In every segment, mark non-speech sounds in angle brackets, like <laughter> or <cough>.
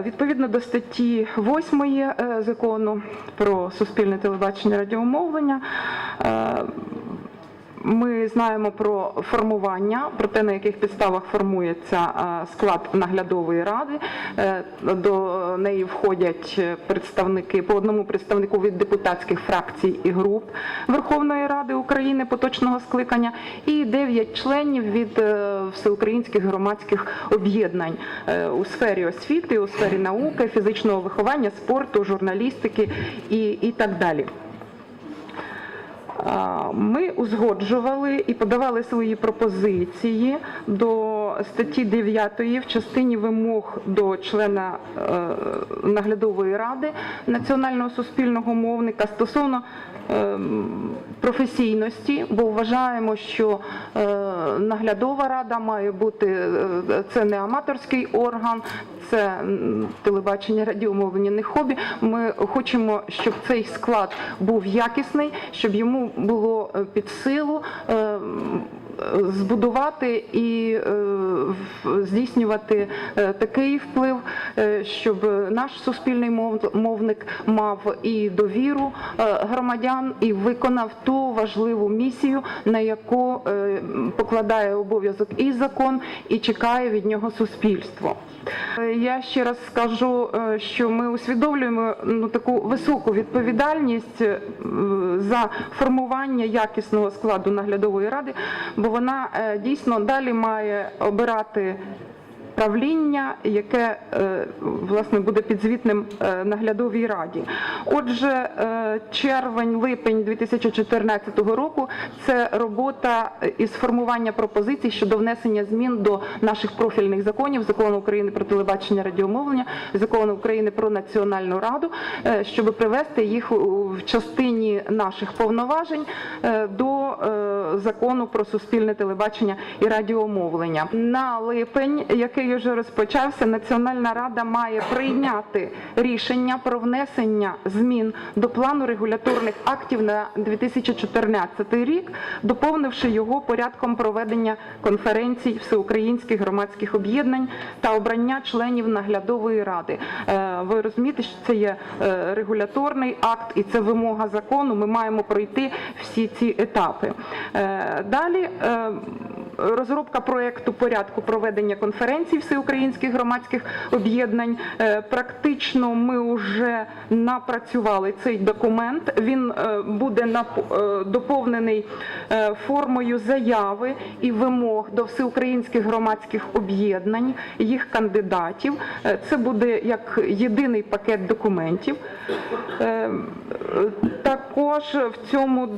Е, Відповідно до статті 8 е, закону про суспільне телебачення радіомовлення. Ми знаємо про формування, про те, на яких підставах формується е, склад наглядової ради. Е, До неї входять е, представники по одному представнику від депутатських фракцій і груп Верховної Ради України поточного скликання і 9 членів від всеукраїнських громадських об'єднань у сфері освіти, у сфері науки, фізичного виховання, спорту, журналістики і, і так далі. Ми узгоджували і подавали свої пропозиції до статті 9 в частині вимог до члена е, наглядової ради національного суспільного мовника стосовно е, професійності, бо вважаємо, що е, наглядова рада має бути це не аматорський орган, це телебачення, радіомовлення, не хобі. Ми хочемо, щоб цей склад був якісний, щоб йому було під силу. Збудувати і е, здійснювати е, такий вплив, е, щоб наш суспільний мов- мовник мав і довіру громадян, і виконав ту важливу місію, на яку покладає обов'язок і закон, і чекає від нього суспільство. Я ще раз скажу, що ми усвідомлюємо ну, таку високу відповідальність за формування якісного складу наглядової ради, бо вона е, дійсно далі має обирати правління, яке е, власне буде підзвітним е, наглядовій раді. Отже, е, червень-липень 2014 року це робота із формування пропозицій щодо внесення змін до наших профільних законів, закону України про телебачення радіомовлення, закону України про національну раду, щоб привести їх в частині наших повноважень до закону про суспільне телебачення і радіомовлення. На липень, який вже розпочався, Національна рада має прийняти рішення про внесення змін до плану регуляторних актів на 2014 рік, доповнивши його порядком проведення конференцій всеукраїнських громадських об'єднань та обрання членів наглядової ради. Е, Ви розумієте, що це є е, регуляторний акт і це вимога закону. Ми маємо пройти всі ці етапи. Е, Далі розробка проекту порядку проведення конференцій всеукраїнських громадських об'єднань. Е, Практично ми вже напрацювали цей документ. Він е, буде е, доповнений формою заяви і вимог до всеукраїнських громадських об'єднань, їх кандидатів. Це буде як єдиний пакет документів. Також в цьому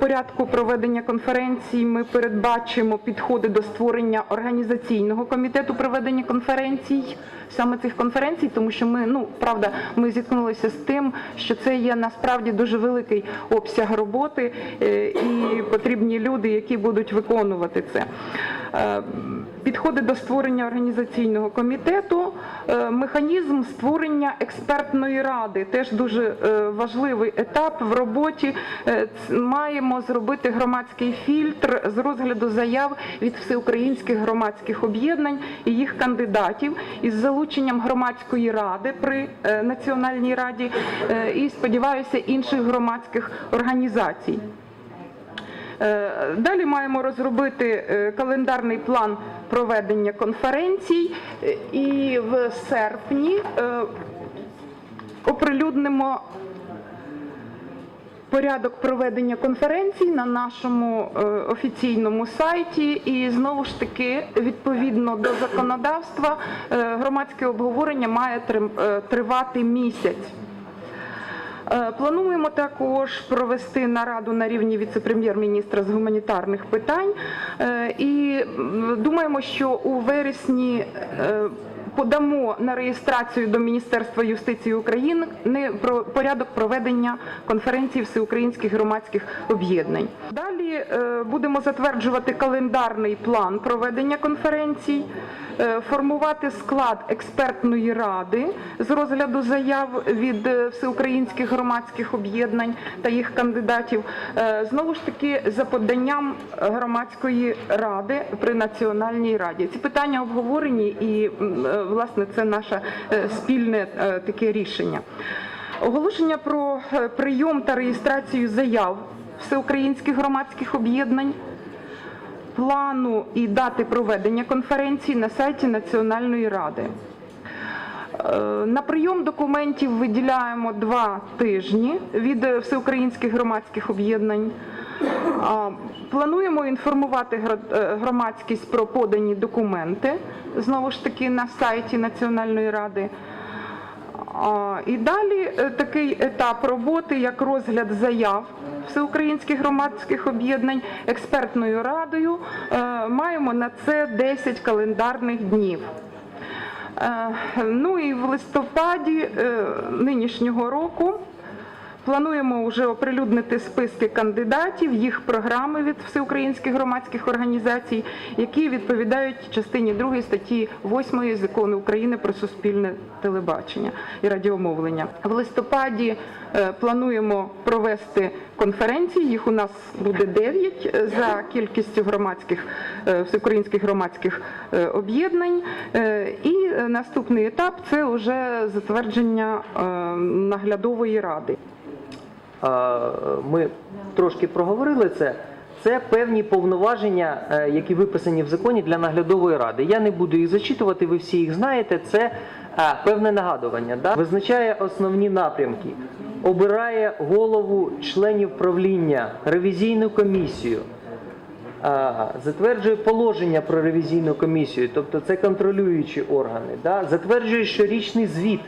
порядку проведення конференцій ми передбачимо підходи до створення організаційного комітету проведення конференцій, саме цих конференцій, тому що ми, ну правда, ми зіткнулися з тим, що це є насправді дуже великий обсяг роботи е, і потрібні люди, які будуть виконувати це. Е, Підходи до створення організаційного комітету, е, механізм створення експертної ради теж дуже е, важливий етап в роботі. Маємо зробити громадський фільтр з розгляду заяв від всеукраїнських громадських об'єднань і їх кандидатів із залученням громадської ради при національній раді і сподіваюся інших громадських організацій. Е, Далі маємо розробити е, календарний план проведення конференцій е, і в серпні оприлюднимо порядок проведення конференцій на нашому офіційному сайті. І знову ж таки, відповідно до законодавства, громадське обговорення має тривати місяць. Е, Плануємо також провести нараду на рівні віце-прем'єр-міністра з гуманітарних питань. Е, і думаємо, що у вересні е, подамо на реєстрацію до Міністерства юстиції України про порядок проведення конференції всеукраїнських громадських об'єднань. Далі е, будемо затверджувати календарний план проведення конференцій е, формувати склад експертної ради з розгляду заяв від е, всеукраїнських громадських об'єднань та їх кандидатів. Знову ж таки, за поданням громадської ради при національній раді. Ці питання обговорені і власне це наше е, спільне е, таке рішення. Оголошення про е, прийом та реєстрацію заяв всеукраїнських громадських об'єднань плану і дати проведення конференції на сайті Національної ради. На прийом документів виділяємо два тижні від всеукраїнських громадських об'єднань. Плануємо інформувати е, громадськість про подані документи знову ж таки на сайті Національної ради. І далі е, такий етап роботи, як розгляд заяв всеукраїнських громадських об'єднань експертною радою. Е, Маємо на це 10 календарних днів. Ну і в листопаді нинішнього року плануємо вже оприлюднити списки кандидатів, їх програми від всеукраїнських громадських організацій, які відповідають частині 2 статті 8 закону України про суспільне телебачення і радіомовлення. В листопаді е, плануємо провести конференції. Їх у нас буде 9 е, за кількістю громадських е, всеукраїнських громадських об'єднань. І наступний етап це вже затвердження наглядової ради. Ми трошки проговорили це. Це певні повноваження, е, які виписані в законі для наглядової ради. Я не буду їх зачитувати, ви всі їх знаєте. Це е, певне нагадування. Да? Визначає основні напрямки, обирає голову членів правління, ревізійну комісію, затверджує положення про ревізійну комісію, тобто це контролюючі органи, да? затверджує щорічний звіт.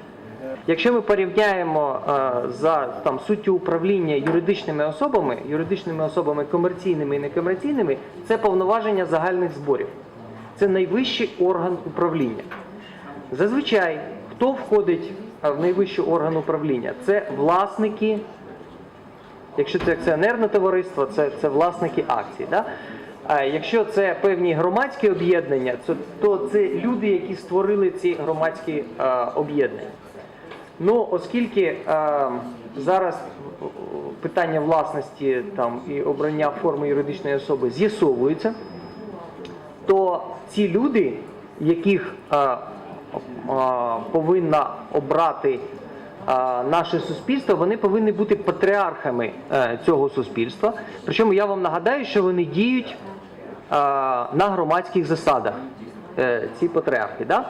Якщо ми порівняємо а, за там суттю управління юридичними особами, юридичними особами комерційними і некомерційними, це повноваження загальних зборів. Це найвищий орган управління. Зазвичай, хто входить в найвищий орган управління? Це власники Якщо це акціонерне товариство, це, це власники акцій. Да? А якщо це певні громадські об'єднання, то, то це люди, які створили ці громадські е, об'єднання. Ну, оскільки е, зараз е, питання власності там, і обрання форми юридичної особи з'ясовується, то ці люди, яких е, е, повинна обрати е, наше суспільство, вони повинні бути патріархами е, цього суспільства. Причому я вам нагадаю, що вони діють е, на громадських засадах, е, ці патріархи. Да?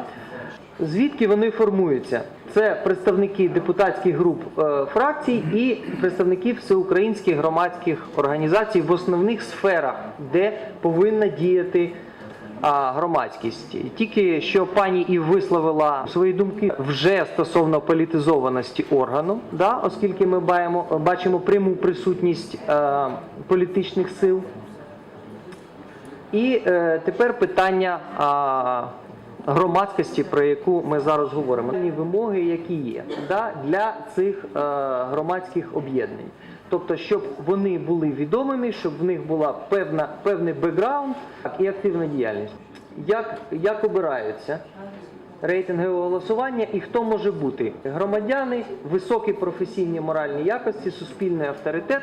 Звідки вони формуються? Це представники депутатських груп е, фракцій і представники всеукраїнських громадських організацій в основних сферах, де повинна діяти громадськість. Тільки що пані і висловила свої думки вже стосовно політизованості органу, да, оскільки ми баємо, бачимо пряму присутність е, політичних сил. І е, тепер питання а, громадськості, про яку ми зараз говоримо. Вимоги, які є да, для цих е, громадських об'єднань. Тобто, щоб вони були відомими, щоб в них була певна, певний бекграунд і активна діяльність. Як, як обираються? рейтингове голосування і хто може бути громадяни, високі професійні моральні якості, суспільний авторитет.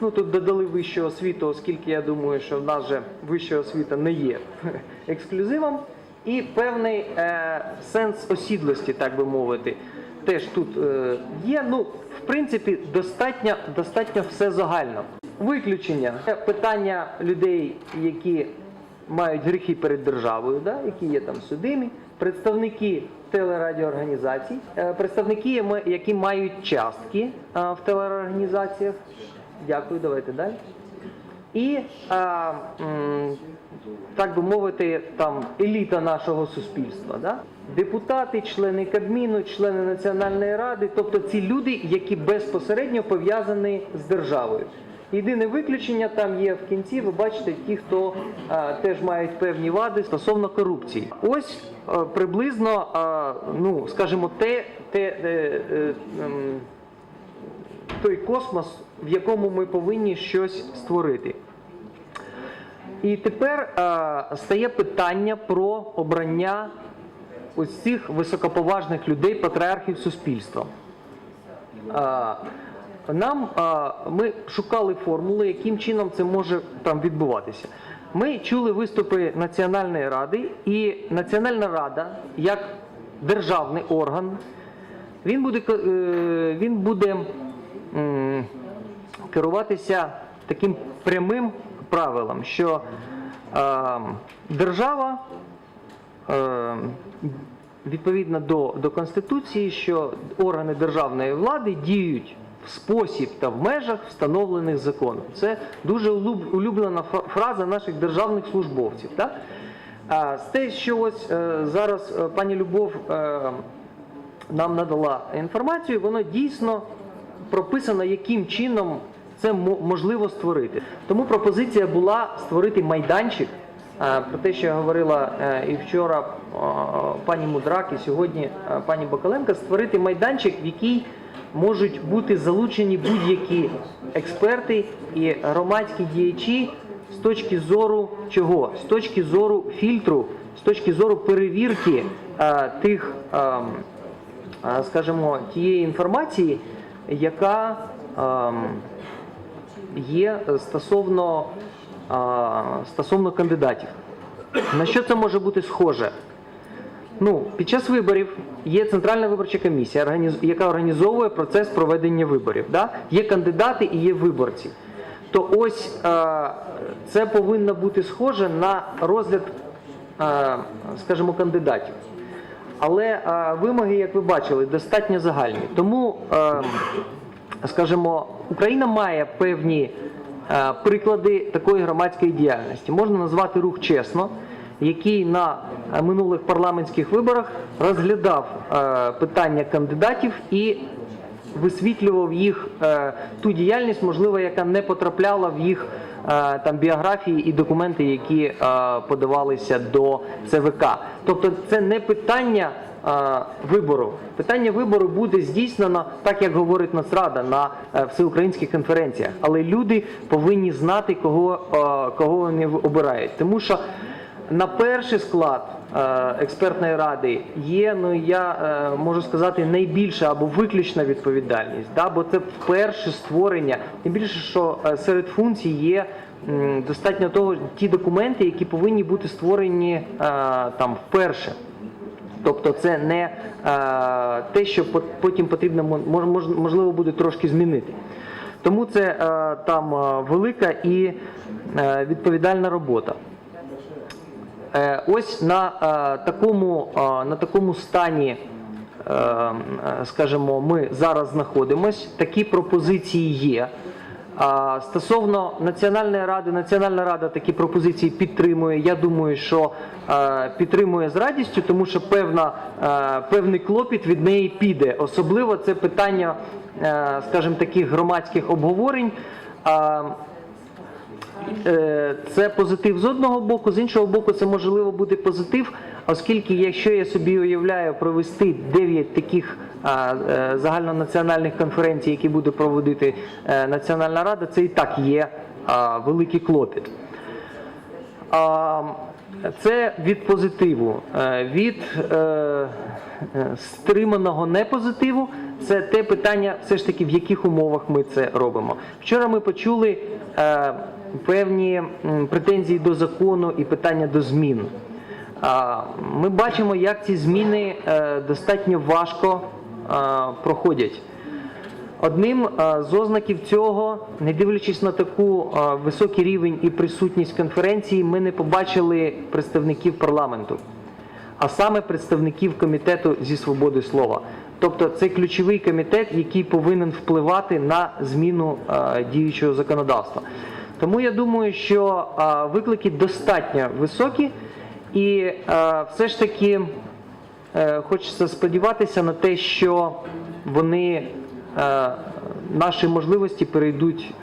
Ну тут додали вищу освіту, оскільки я думаю, що в нас же вища освіта не є <laughs> ексклюзивом, і певний е, сенс осідлості, так би мовити, теж тут е, є. Ну, в принципі, достатньо, достатньо все загально. Виключення це питання людей, які мають гріхи перед державою, да, які є там судимі, представники телерадіоорганізацій, е, представники, які мають частки е, в телеорганізаціях. Дякую, давайте далі. І, м, так би мовити, там еліта нашого суспільства. Да? Депутати, члени Кабміну, члени Національної ради, тобто ці люди, які безпосередньо пов'язані з державою. Єдине виключення там є в кінці, ви бачите, ті, хто а, теж мають певні вади стосовно корупції. Ось а, приблизно, а, ну, скажімо, те, те е, е, ем, той космос, в якому ми повинні щось створити. І тепер е, стає питання про обрання ось цих високоповажних людей, патріархів суспільства. Е, нам е, ми шукали формули, яким чином це може там відбуватися. Ми чули виступи Національної ради, і Національна рада, як державний орган. Він буде, е, він буде м, керуватися таким прямим правилом, що е, держава е, відповідно до, до Конституції, що органи державної влади діють в спосіб та в межах встановлених законом. Це дуже улюблена фраза наших державних службовців. Так? А з те, що ось е, зараз е, пані Любов е, нам надала інформацію, воно дійсно прописано, яким чином це можливо створити. Тому пропозиція була створити майданчик. е, Про те, що я говорила е, і вчора е, пані Мудрак, і сьогодні пані Бакаленко, створити майданчик, в який можуть бути залучені будь-які експерти і громадські діячі з точки зору чого? З точки зору фільтру, з точки зору перевірки тих. ем, скажімо, тієї інформації, яка ем, є стосовно, стосовно кандидатів. На що це може бути схоже? Ну, під час виборів є Центральна виборча комісія, яка організовує процес проведення виборів. Да? Є кандидати і є виборці. То ось це повинно бути схоже на розгляд, скажімо, кандидатів. Але вимоги, як ви бачили, достатньо загальні. Тому, скажімо, Україна має певні е, приклади такої громадської діяльності. Можна назвати рух чесно, який на е, минулих парламентських виборах розглядав е, питання кандидатів і висвітлював їх ту діяльність, можливо, яка не потрапляла в їх там біографії і документи, які подавалися до ЦВК. Тобто, це не питання. Е, Вибору питання вибору буде здійснено так, як говорить Нацрада на е, всеукраїнських конференціях, але люди повинні знати, кого, е, кого вони обирають, тому що на перший склад експертної ради є, ну я можу сказати, найбільша або виключна відповідальність, да, бо це вперше створення. Тим більше, що серед функцій є достатньо того, ті документи, які повинні бути створені е, там вперше. Тобто це не е, те, що пот- потім потрібно мож- мож- можливо буде трошки змінити. Тому це е, там е, велика і відповідальна робота. Ось на такому, на такому стані, скажімо, ми зараз знаходимось. Такі пропозиції є. Стосовно Національної ради, Національна рада такі пропозиції підтримує. Я думаю, що е, підтримує з радістю, тому що певна, е, певний клопіт від неї піде. Особливо це питання, е, скажімо, таких громадських обговорень. Е, це позитив з одного боку, з іншого боку, це можливо буде позитив, оскільки якщо я собі уявляю провести 9 таких е, загальнонаціональних конференцій, які буде проводити е, Національна Рада, це і так є великий клопіт. Це від позитиву. Від е, стриманого непозитиву це те питання, все ж таки, в яких умовах ми це робимо. Вчора ми почули е, певні претензії до закону і питання до змін. Ми бачимо, як ці зміни е, достатньо важко е, проходять. Одним е, з ознаків цього, не дивлячись на таку високий рівень і присутність конференції, ми не побачили представників парламенту, а саме представників комітету зі свободи слова. Тобто це ключовий комітет, який повинен впливати на зміну діючого законодавства. Тому я думаю, що виклики достатньо високі, і все ж таки Е, Хочеться сподіватися на те, що вони е, наші можливості перейдуть